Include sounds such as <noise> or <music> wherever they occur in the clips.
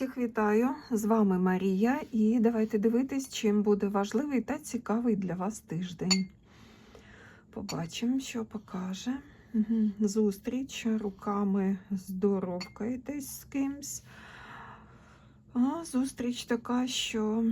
Всіх вітаю! З вами Марія, і давайте дивитись, чим буде важливий та цікавий для вас тиждень. Побачимо, що покаже. Угу. Зустріч руками здоровкаєтесь з кимсь. А, зустріч така, що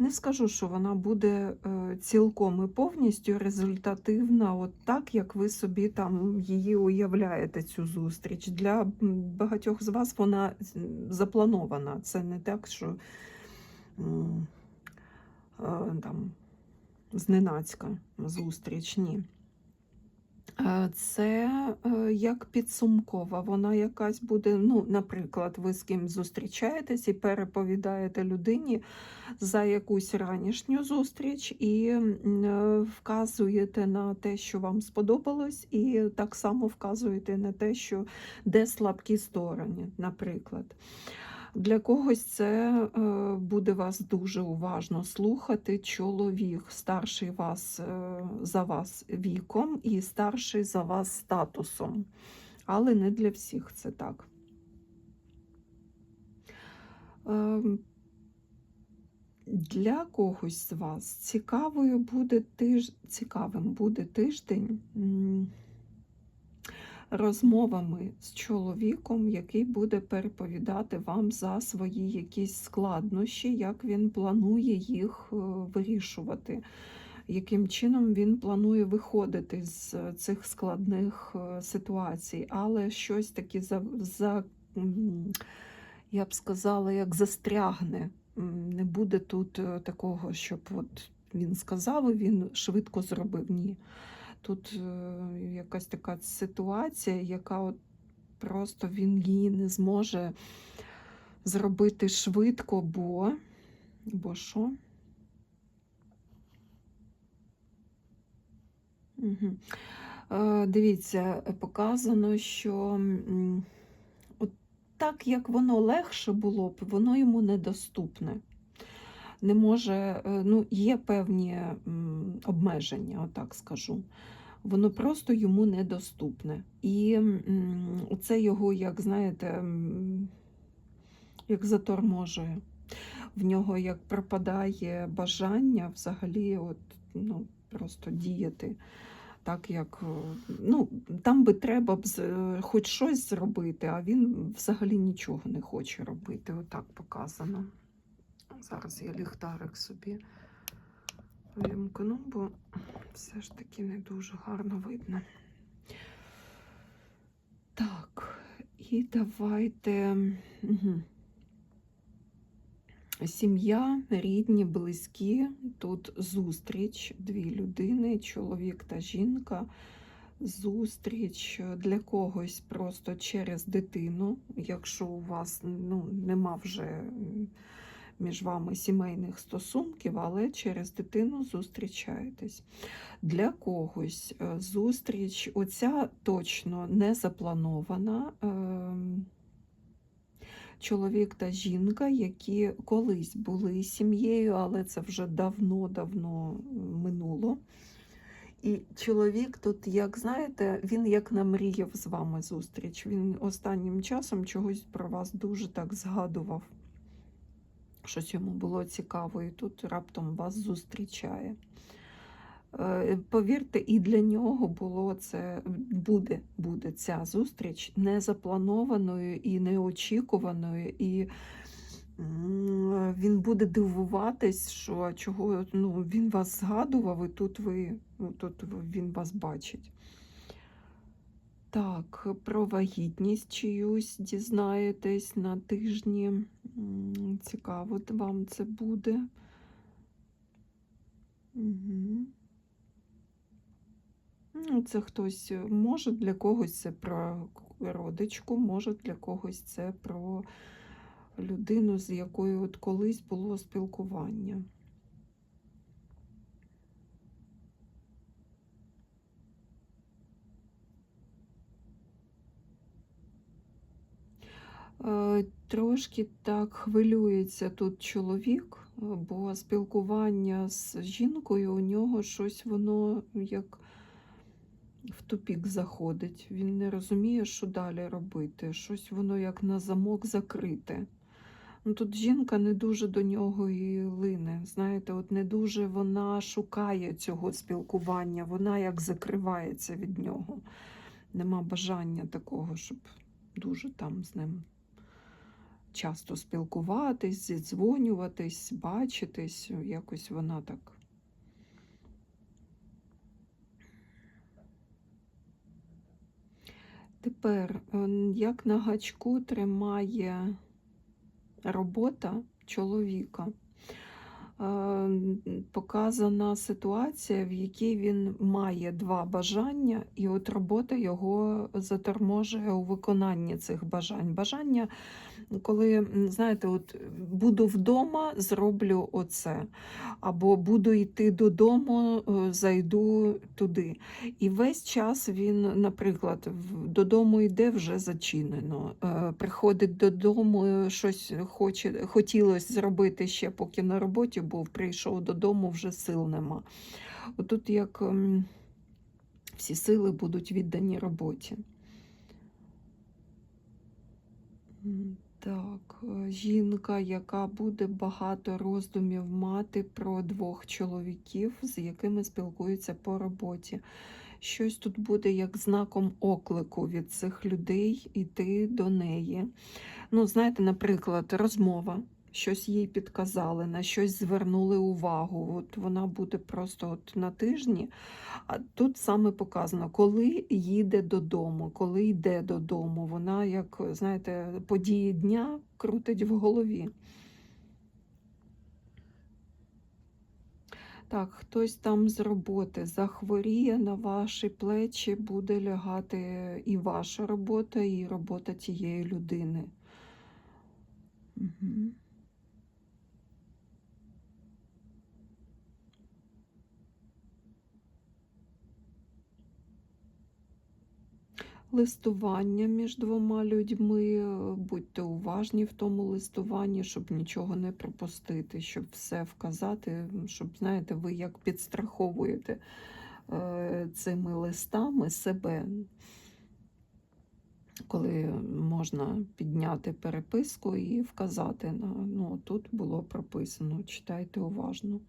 не скажу, що вона буде е, цілком і повністю результативна, от так, як ви собі там її уявляєте, цю зустріч. Для багатьох з вас вона запланована. Це не так, що е, там зненацька зустріч. Ні. Е, Це е, як підсумкова, вона якась буде, ну, наприклад, ви з ким зустрічаєтесь і переповідаєте людині за якусь ранішню зустріч і е, вказуєте на те, що вам сподобалось, і так само вказуєте на те, що де слабкі сторони, наприклад. Для когось це е, буде вас дуже уважно слухати чоловік, старший вас е, за вас віком і старший за вас статусом. Але не для всіх це так. Ем, Для когось з вас цікавою буде тиж... цікавим буде тиждень розмовами з чоловіком, який буде переповідати вам за свої якісь складнощі, як він планує їх е, вирішувати, яким чином він планує виходити з цих складних е, ситуацій, але щось таке за, за я б сказала, як застрягне. Не буде тут е, такого, щоб от він сказав, і він швидко зробив. Ні. Тут е, якась така ситуація, яка от просто він її не зможе зробити швидко, бо, бо що? Угу. Дивіться, показано, що от так як воно легше було б, воно йому недоступне. Не може, е, ну, є певні обмеження, отак скажу. Воно просто йому недоступне. І це його, як знаєте, як заторможує. В нього як пропадає бажання взагалі, от, ну, просто діяти. Так як ну, там би треба б е, хоч щось зробити, а він взагалі нічого не хоче робити. Отак показано. Зараз я ліхтарик собі вимкну, бо все ж таки не дуже гарно видно. Так, і давайте. Сім'я, рідні, близькі. Тут зустріч, дві людини, чоловік та жінка. Зустріч для когось просто через дитину, якщо у вас ну, нема вже між вами сімейних стосунків, але через дитину зустрічаєтесь. Для когось е, зустріч, оця точно не запланована. ем, Чоловік та жінка, які колись були сім'єю, але це вже давно-давно минуло. І чоловік тут, як знаєте, він як намріяв з вами зустріч. Він останнім часом чогось про вас дуже так згадував. Щось йому було цікаво, і тут раптом вас зустрічає. Е, Повірте, і для нього було це буде, буде ця зустріч незапланованою і неочікуваною, і він буде дивуватись, що чого ну, він вас згадував, і тут ви ну, тут він вас бачить. Так, про вагітність чиюсь дізнаєтесь на тижні. Цікаво вам це буде. Угу. Це хтось е, може для когось це про родичку, може для когось це про людину, з якою от колись було спілкування. Трошки так хвилюється тут чоловік, е, бо спілкування з жінкою у нього щось воно як в тупік заходить. Він не розуміє, що далі робити. Щось воно як на замок закрите. Ну, Тут жінка не дуже до нього і лине. Знаєте, от не дуже вона шукає цього спілкування, вона як закривається від нього. Нема бажання такого, щоб дуже там з ним часто спілкуватись, зідзвонюватись, бачитись. Якось вона так. Тепер, як на гачку тримає робота чоловіка. Е, показана ситуація, в якій він має два бажання, і от робота його заторможує у виконанні цих бажань. Бажання, коли, знаєте, от буду вдома, зроблю оце, або буду йти додому, е, зайду туди. І весь час він, наприклад, додому йде вже зачинено, е, приходить додому, щось хоче, хотілося зробити ще, поки на роботі був, прийшов додому, вже сил нема. Отут як ем, всі сили будуть віддані роботі. Так, е, жінка, яка буде багато роздумів мати про двох чоловіків, з якими спілкується по роботі. Щось тут буде як знаком оклику від цих людей йти до неї. Ну, знаєте, наприклад, розмова щось їй підказали, на щось звернули увагу. От Вона буде просто от на тижні. А тут саме показано, коли їде додому, коли йде додому. Вона, як, знаєте, події дня крутить в голові. Так, хтось там з роботи захворіє, на ваші плечі буде лягати і ваша робота, і робота тієї людини. Угу. Листування між двома людьми, будьте уважні в тому листуванні, щоб нічого не пропустити, щоб все вказати, щоб, знаєте, ви як підстраховуєте е, цими листами себе, коли можна підняти переписку і вказати на ну, тут було прописано, читайте уважно.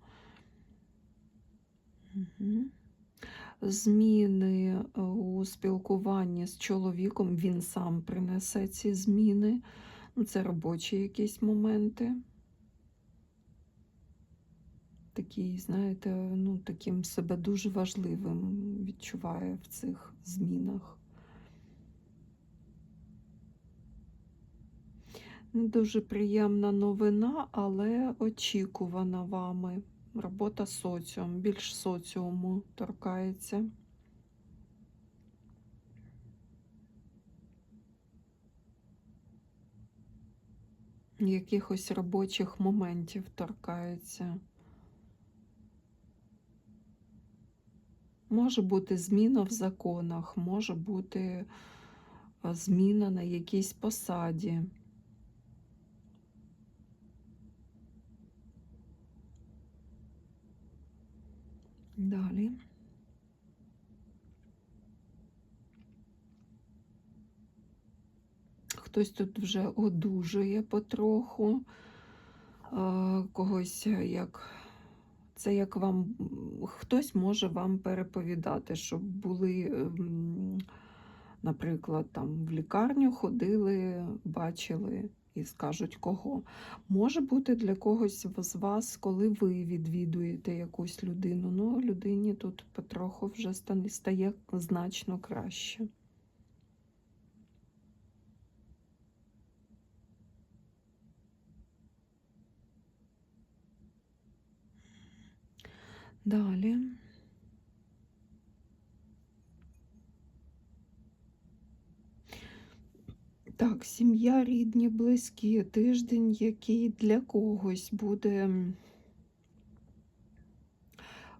Угу зміни е, у спілкуванні з чоловіком, він сам принесе ці зміни. Ну, це робочі якісь моменти. Такий, знаєте, ну, таким себе дуже важливим відчуває в цих змінах. Не дуже приємна новина, але очікувана вами. Робота соціум, більш соціуму торкається. Якихось робочих моментів торкається. Може бути зміна в законах, може бути е, зміна на якійсь посаді. Далі. Хтось тут вже одужує потроху, когось як. Це як вам хтось може вам переповідати, щоб були, ем, наприклад, там в лікарню ходили, бачили і скажуть кого. Може бути для когось з вас, коли ви відвідуєте якусь людину. Ну, людині тут потроху вже стає значно краще. Далі. Так, сім'я, рідні, близькі, тиждень, який для когось буде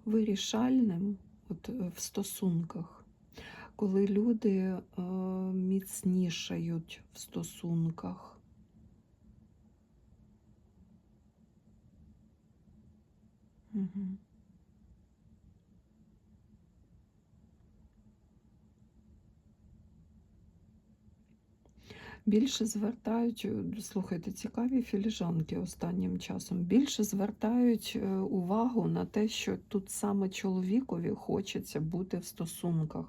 вирішальним от, е, в стосунках, коли люди е, міцнішають в стосунках. Угу. Більше звертають, е, слухайте, цікаві філіжанки останнім часом. Більше звертають е, увагу на те, що тут саме чоловікові хочеться бути в стосунках,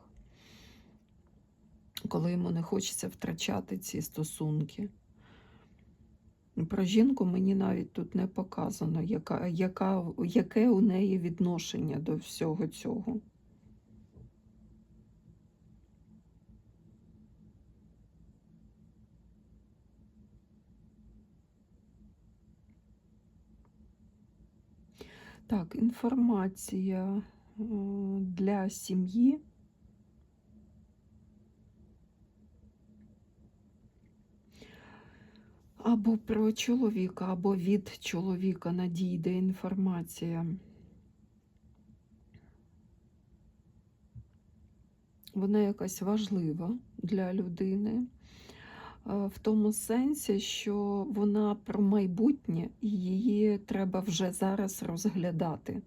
коли йому не хочеться втрачати ці стосунки. Про жінку мені навіть тут не показано, яка, яка, яке у неї відношення до всього цього. Так, інформація е, для сім'ї. Або про чоловіка, або від чоловіка надійде інформація. Вона якась важлива для людини в тому сенсі, що вона про майбутнє і її треба вже зараз розглядати.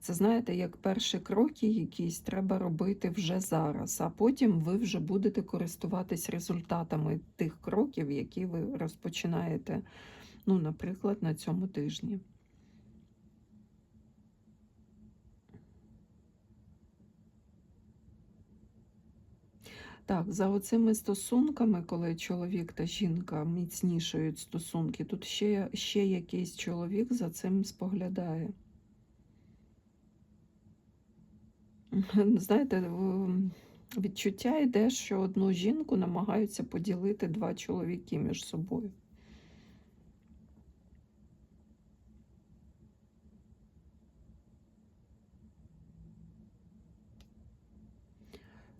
Це знаєте, як перші кроки якісь треба робити вже зараз, а потім ви вже будете користуватись результатами тих кроків, які ви розпочинаєте, ну, наприклад, на цьому тижні. Так, за оцими стосунками, коли чоловік та жінка міцнішують стосунки, тут ще, ще якийсь чоловік за цим споглядає. <laughs> Знаєте, відчуття йде, що одну жінку намагаються поділити два чоловіки між собою.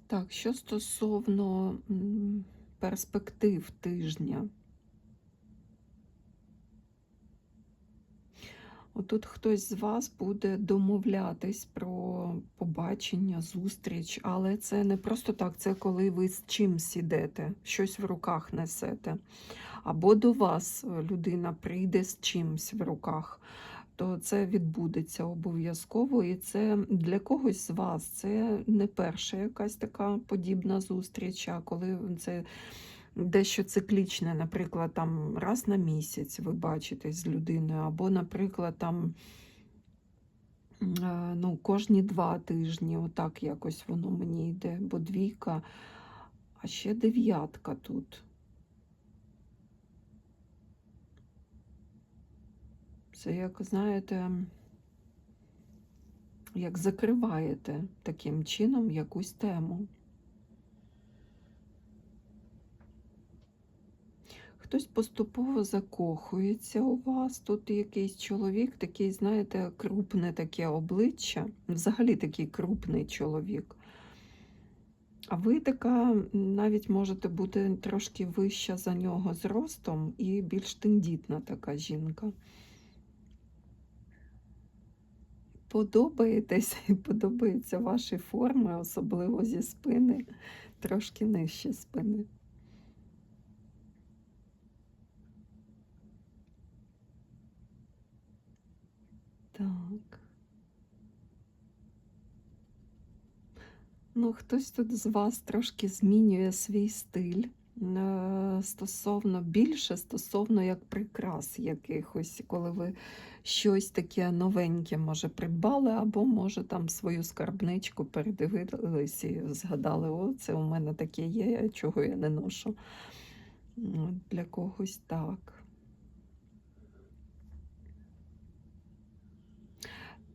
Так, що стосовно перспектив тижня. Отут хтось з вас буде домовлятись про побачення, зустріч, але це не просто так, це коли ви з чимсь ідете, щось в руках несете. Або до вас людина прийде з чимсь в руках, то це відбудеться обов'язково. І це для когось з вас це не перша якась така подібна зустріч, а коли це дещо циклічне, наприклад, там раз на місяць ви бачитесь з людиною, або, наприклад, там е, ну, кожні два тижні, отак якось воно мені йде, бо двійка, а ще дев'ятка тут. Це як, знаєте, як закриваєте таким чином якусь тему. Хтось поступово закохується у вас. Тут якийсь чоловік, такий, знаєте, крупне таке обличчя, взагалі такий крупний чоловік. А ви така навіть можете бути трошки вища за нього зростом і більш тендітна така жінка. Подобаєтесь <laughs> і подобаються ваші форми, особливо зі спини, трошки нижче спини. Так. Ну, хтось тут з вас трошки змінює свій стиль стосовно більше, стосовно як прикрас якихось, коли ви щось таке новеньке, може, придбали, або, може, там свою скарбничку передивились і згадали, о, це у мене таке є, чого я не ношу. Для когось так.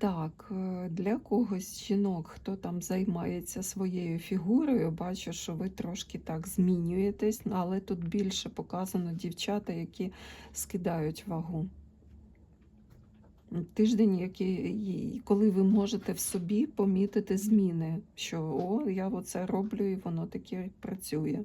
Так, е, для когось жінок, хто там займається своєю фігурою, бачу, що ви трошки так змінюєтесь, але тут більше показано дівчата, які скидають вагу. Тиждень, який, коли ви можете в собі помітити зміни, що о, я оце роблю і воно таке працює.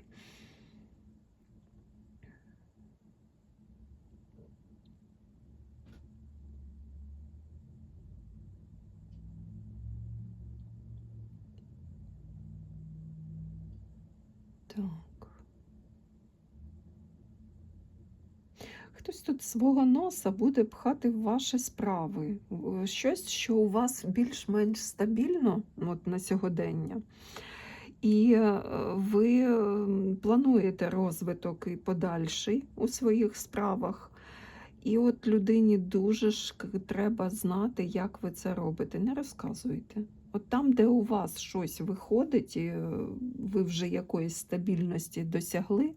Так. Хтось тут свого носа буде пхати в ваші справи. Щось, що у вас більш-менш стабільно от на сьогодення. І е, ви плануєте розвиток і подальший у своїх справах. І от людині дуже ж треба знати, як ви це робите. Не розказуйте. От там, де у вас щось виходить, і е, ви вже якоїсь стабільності досягли,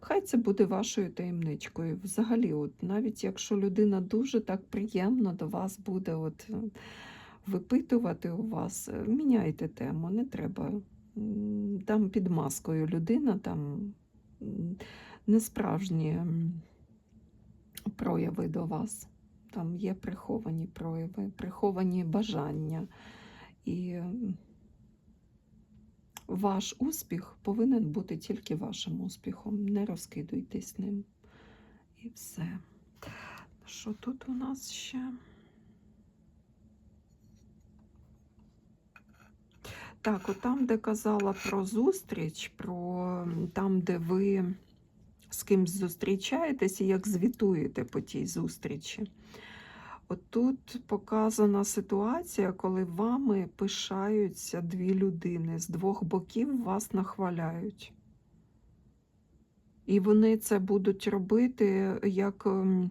хай це буде вашою таємничкою. Взагалі, от навіть якщо людина дуже так приємно до вас буде от, е, випитувати у вас, е, міняйте тему, не треба. Там під маскою людина, там не справжні прояви до вас. Там є приховані прояви, приховані бажання. І ваш успіх повинен бути тільки вашим успіхом. Не розкидуйтесь ним. І все. Що тут у нас ще? Так, от там, де казала про зустріч, про там, де ви з кимсь зустрічаєтесь і як звітуєте по тій зустрічі. От тут показана ситуація, коли вами пишаються дві людини, з двох боків вас нахваляють. І вони це будуть робити як ем,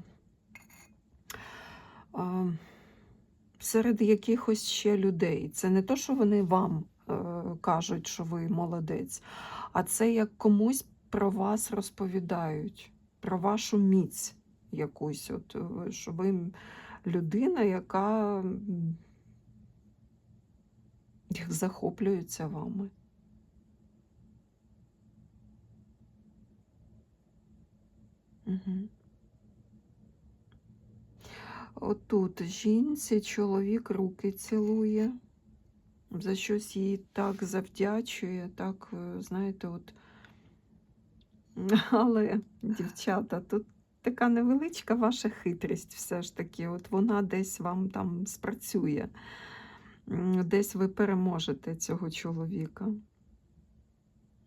серед якихось ще людей. Це не то, що вони вам е, кажуть, що ви молодець, а це як комусь про вас розповідають, про вашу міць якусь. От, е, що ви людина, яка захоплюється вами. Угу. Отут жінці чоловік руки цілує, за щось їй так завдячує, так, е, знаєте, от. <laughs> Але, дівчата, тут така невеличка ваша хитрість все ж таки. От вона десь вам там спрацює, десь ви переможете цього чоловіка.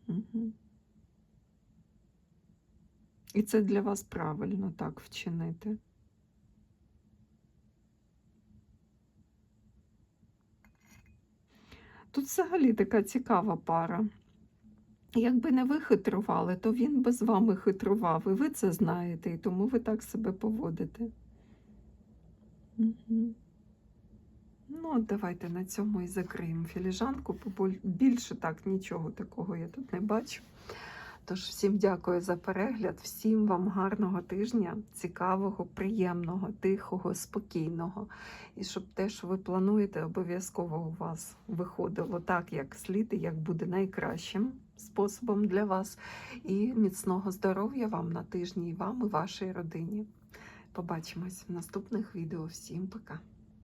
Угу. І це для вас правильно так вчинити. Тут взагалі така цікава пара. Якби не ви хитрували, то він би з вами хитрував, і ви це знаєте, і тому ви так себе поводите. Мгм. Ну, от давайте на цьому і закриємо філіжанку. Більше так нічого такого я тут не бачу. Тож всім дякую за перегляд, всім вам гарного тижня, цікавого, приємного, тихого, спокійного. І щоб те, що ви плануєте, обов'язково у вас виходило так, як слід, і як буде найкращим способом для вас. І міцного здоров'я вам на тижні, і вам, і вашій родині. Побачимось в наступних відео. Всім пока!